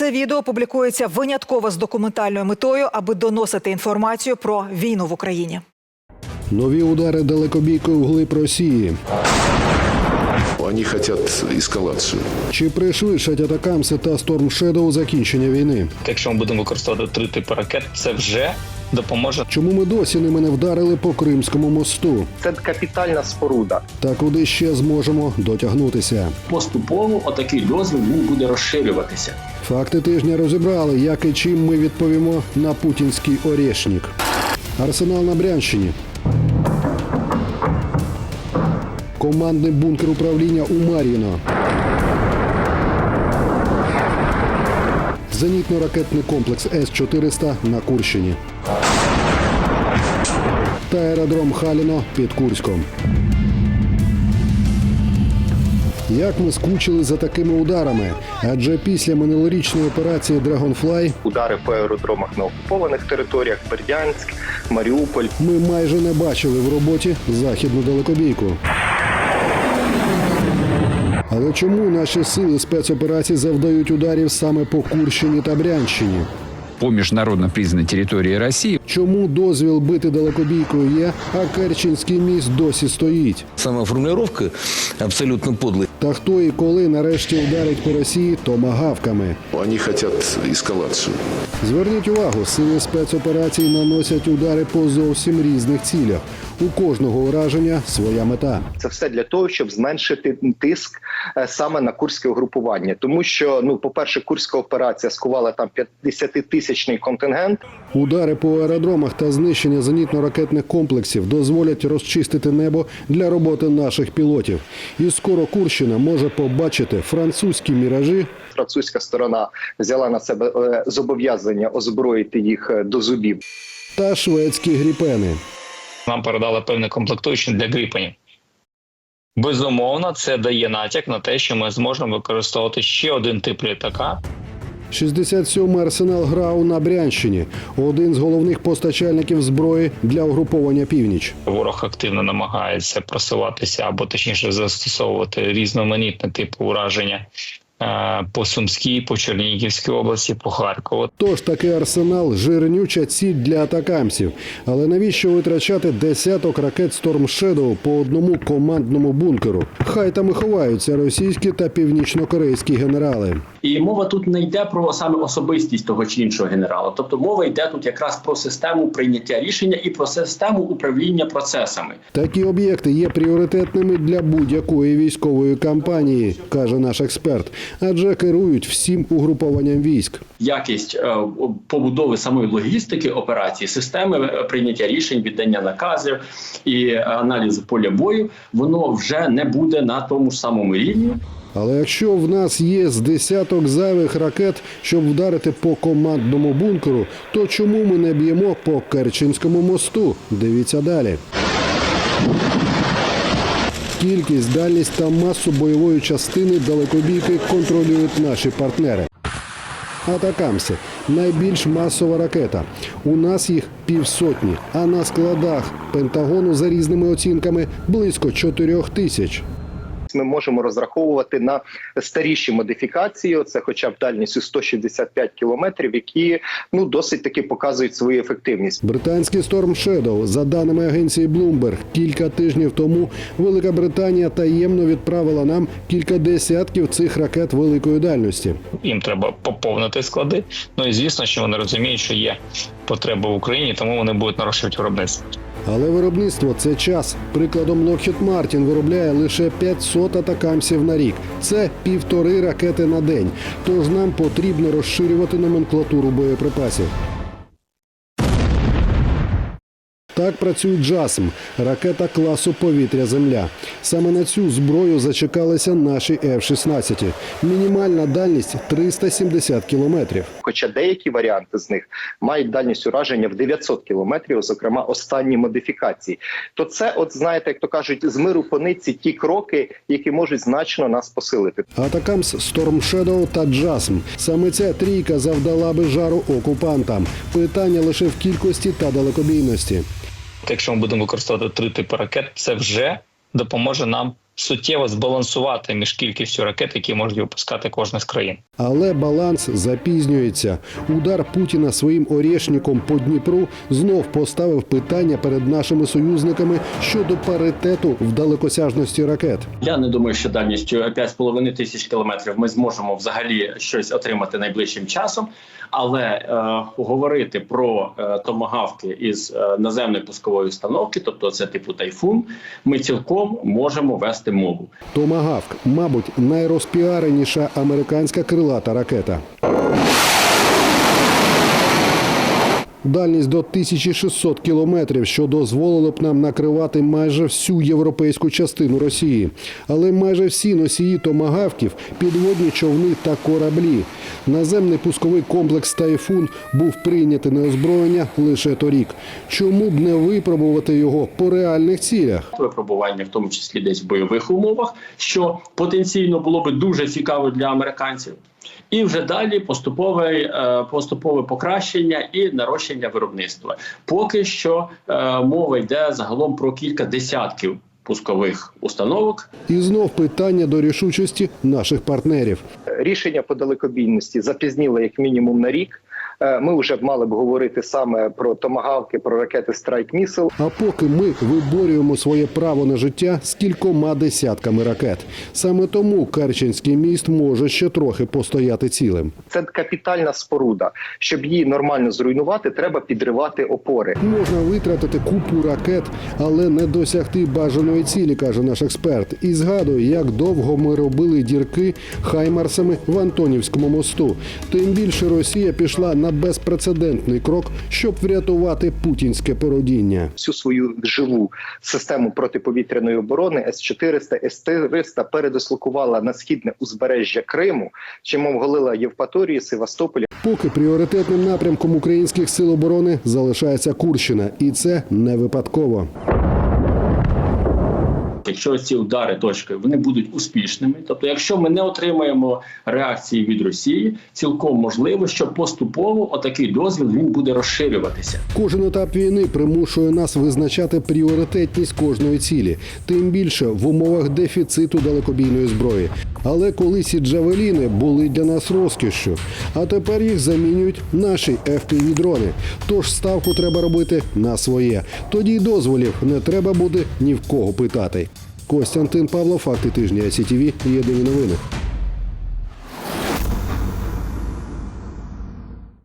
Це відео публікується винятково з документальною метою, аби доносити інформацію про війну в Україні. Нові удари далекобійкою вглиб Росії. Вони хочуть ескалацію. Чи пришвидшать атакамси та Storm Shadow закінчення війни? Якщо ми будемо використовувати три типи ракет, це вже допоможе Чому ми досі ними не вдарили по Кримському мосту? Це капітальна споруда. Та куди ще зможемо дотягнутися? поступово отакий дозвіл він буде розширюватися. Факти тижня розібрали, як і чим ми відповімо на путінський орешник. Арсенал на Брянщині. Командний бункер управління у Мар'їно. Зенітно-ракетний комплекс С-400 на Курщині. Та аеродром Халіно під Курськом. Як ми скучили за такими ударами? Адже після минулорічної операції Dragonfly Удари по аеродромах на окупованих територіях, Бердянськ, Маріуполь. ми майже не бачили в роботі західну далекобійку. Але чому наші сили спецоперації завдають ударів саме по Курщині та Брянщині? По международно признанной территории России Чому дозвіл бити далекобійкою є, а Керченський міст досі стоїть? Сама формулировка абсолютно подлая. Та хто і коли нарешті вдарить по Росії томагавками? Они хотят эскалацию. Зверніть увагу, сили спецоперацій наносять удари по зовсім різних цілях. У кожного ураження своя мета. Це все для того, щоб зменшити тиск е, саме на курське угрупування. Тому що, ну, по-перше, курська операція скувала там 50-тисячний контингент. Удари по аеродромах та знищення зенітно-ракетних комплексів дозволять розчистити небо для роботи наших пілотів. І скоро Курщина може побачити французькі міражі Французька сторона взяла на себе е, зобов'язання озброїти їх е, до зубів. та шведські гріпени. нам передали певні комплектуючі для гріпенів. Безумовно, це дає натяк на те, що ми зможемо використовувати ще один тип літака. 67-й арсенал ГРАУ на Брянщині один з головних постачальників зброї для угруповання північ. Ворог активно намагається просуватися або точніше застосовувати різноманітне типу ураження по Сумській, по Чернігівській області, по Харкову. Тож такий арсенал жирнюча ціль для атакамсів. Але навіщо витрачати десяток ракет Storm Shadow по одному командному бункеру? Хай там і ховаються російські та північнокорейські генерали. І мова тут не йде про саме особистість того чи іншого генерала. Тобто мова йде тут якраз про систему прийняття рішення і про систему управління процесами. Такі об'єкти є пріоритетними для будь-якої військової кампанії, каже наш експерт, адже керують всім угрупованням військ. Якість е, побудови самої логістики операції, системи е, прийняття рішень, віддання наказів і аналізу поля бою, воно вже не буде на тому ж самому рівні. Але якщо в нас є з десяток зайвих ракет, щоб вдарити по командному бункеру, то чому ми не б'ємо по Керченському мосту? Дивіться далі. Кількість, дальність та масу бойової частини далекобійки контролюють наші партнери. Атакамси найбільш масова ракета. У нас їх півсотні, а на складах Пентагону за різними оцінками близько чотирьох тисяч. Ми можемо розраховувати на старіші модифікації. Це, хоча б дальністю 165 кілометрів, які ну досить таки показують свою ефективність. Британський Storm Shadow, за даними агенції Bloomberg, кілька тижнів тому Велика Британія таємно відправила нам кілька десятків цих ракет великої дальності. Їм треба поповнити склади. Ну і звісно, що вони розуміють, що є потреба в Україні, тому вони будуть нарощувати виробництво. Але виробництво це час. Прикладом Lockheed Martin виробляє лише 500 атакамсів на рік. Це півтори ракети на день. Тож нам потрібно розширювати номенклатуру боєприпасів. Так працює JASM – ракета класу повітря-земля. Саме на цю зброю зачекалися наші F-16. Мінімальна дальність 370 кілометрів. Хоча деякі варіанти з них мають дальність ураження в 900 кілометрів, зокрема останні модифікації. То це, от знаєте, як то кажуть, з миру по нитці ті кроки, які можуть значно нас посилити. Атакамс, Storm Shadow та JASM. Саме ця трійка завдала би жару окупантам. Питання лише в кількості та далекобійності. Якщо ми будемо використовувати три типи ракет, це вже допоможе нам суттєво збалансувати між кількістю ракет, які можуть випускати кожна з країн. Але баланс запізнюється. Удар Путіна своїм орєшником по Дніпру знов поставив питання перед нашими союзниками щодо паритету в далекосяжності ракет. Я не думаю, що дальністю 5,5 тисяч кілометрів ми зможемо взагалі щось отримати найближчим часом. Але е, говорити про е, томагавки із е, наземної пускової установки, тобто це типу тайфун, ми цілком можемо вести мову. Томагавк, мабуть, найрозпіареніша американська крилата ракета. Дальність до 1600 кілометрів, що дозволило б нам накривати майже всю європейську частину Росії. Але майже всі носії томагавків підводні човни та кораблі. Наземний пусковий комплекс Тайфун був прийнятий на озброєння лише торік. Чому б не випробувати його по реальних цілях? випробування, в тому числі десь в бойових умовах, що потенційно було би дуже цікаво для американців. І вже далі поступове, е, поступове покращення і нарощення виробництва. Поки що е, мова йде загалом про кілька десятків пускових установок, І знов питання до рішучості наших партнерів. Рішення по далекобійності запізніло як мінімум на рік. Е, Ми вже б мали б говорити саме про томагавки, про ракети Страйк Місел. А поки ми виборюємо своє право на життя з кількома десятками ракет. Саме тому Керченський міст може ще трохи постояти цілим. Це капітальна споруда. Щоб її нормально зруйнувати, треба підривати опори. Можна витратити купу ракет, але не досягти бажаної цілі, каже наш експерт. І згадує, як довго ми робили дірки хаймарсами в Антонівському мосту. Тим більше Росія пішла на безпрецедентний крок, щоб врятувати путінське породіння. Всю свою живу систему протиповітряної оборони С-400, С-300 передислокувала на східне узбережжя Криму, чим оголила Євпаторії, Севастополя. Поки пріоритетним напрямком українських сил оборони залишається Курщина, і це не випадково. Якщо ці удари точки вони будуть успішними, тобто, якщо ми не отримаємо реакції від Росії, цілком можливо, що поступово отакий дозвіл він буде розширюватися. Кожен етап війни примушує нас визначати пріоритетність кожної цілі, тим більше в умовах дефіциту далекобійної зброї. Але колись і джавеліни були для нас розкішшю, а тепер їх замінюють наші fpv дрони. Тож ставку треба робити на своє. Тоді й дозволів не треба буде ні в кого питати. Костянтин Павло, факти тижня СІТВ, єдині новини.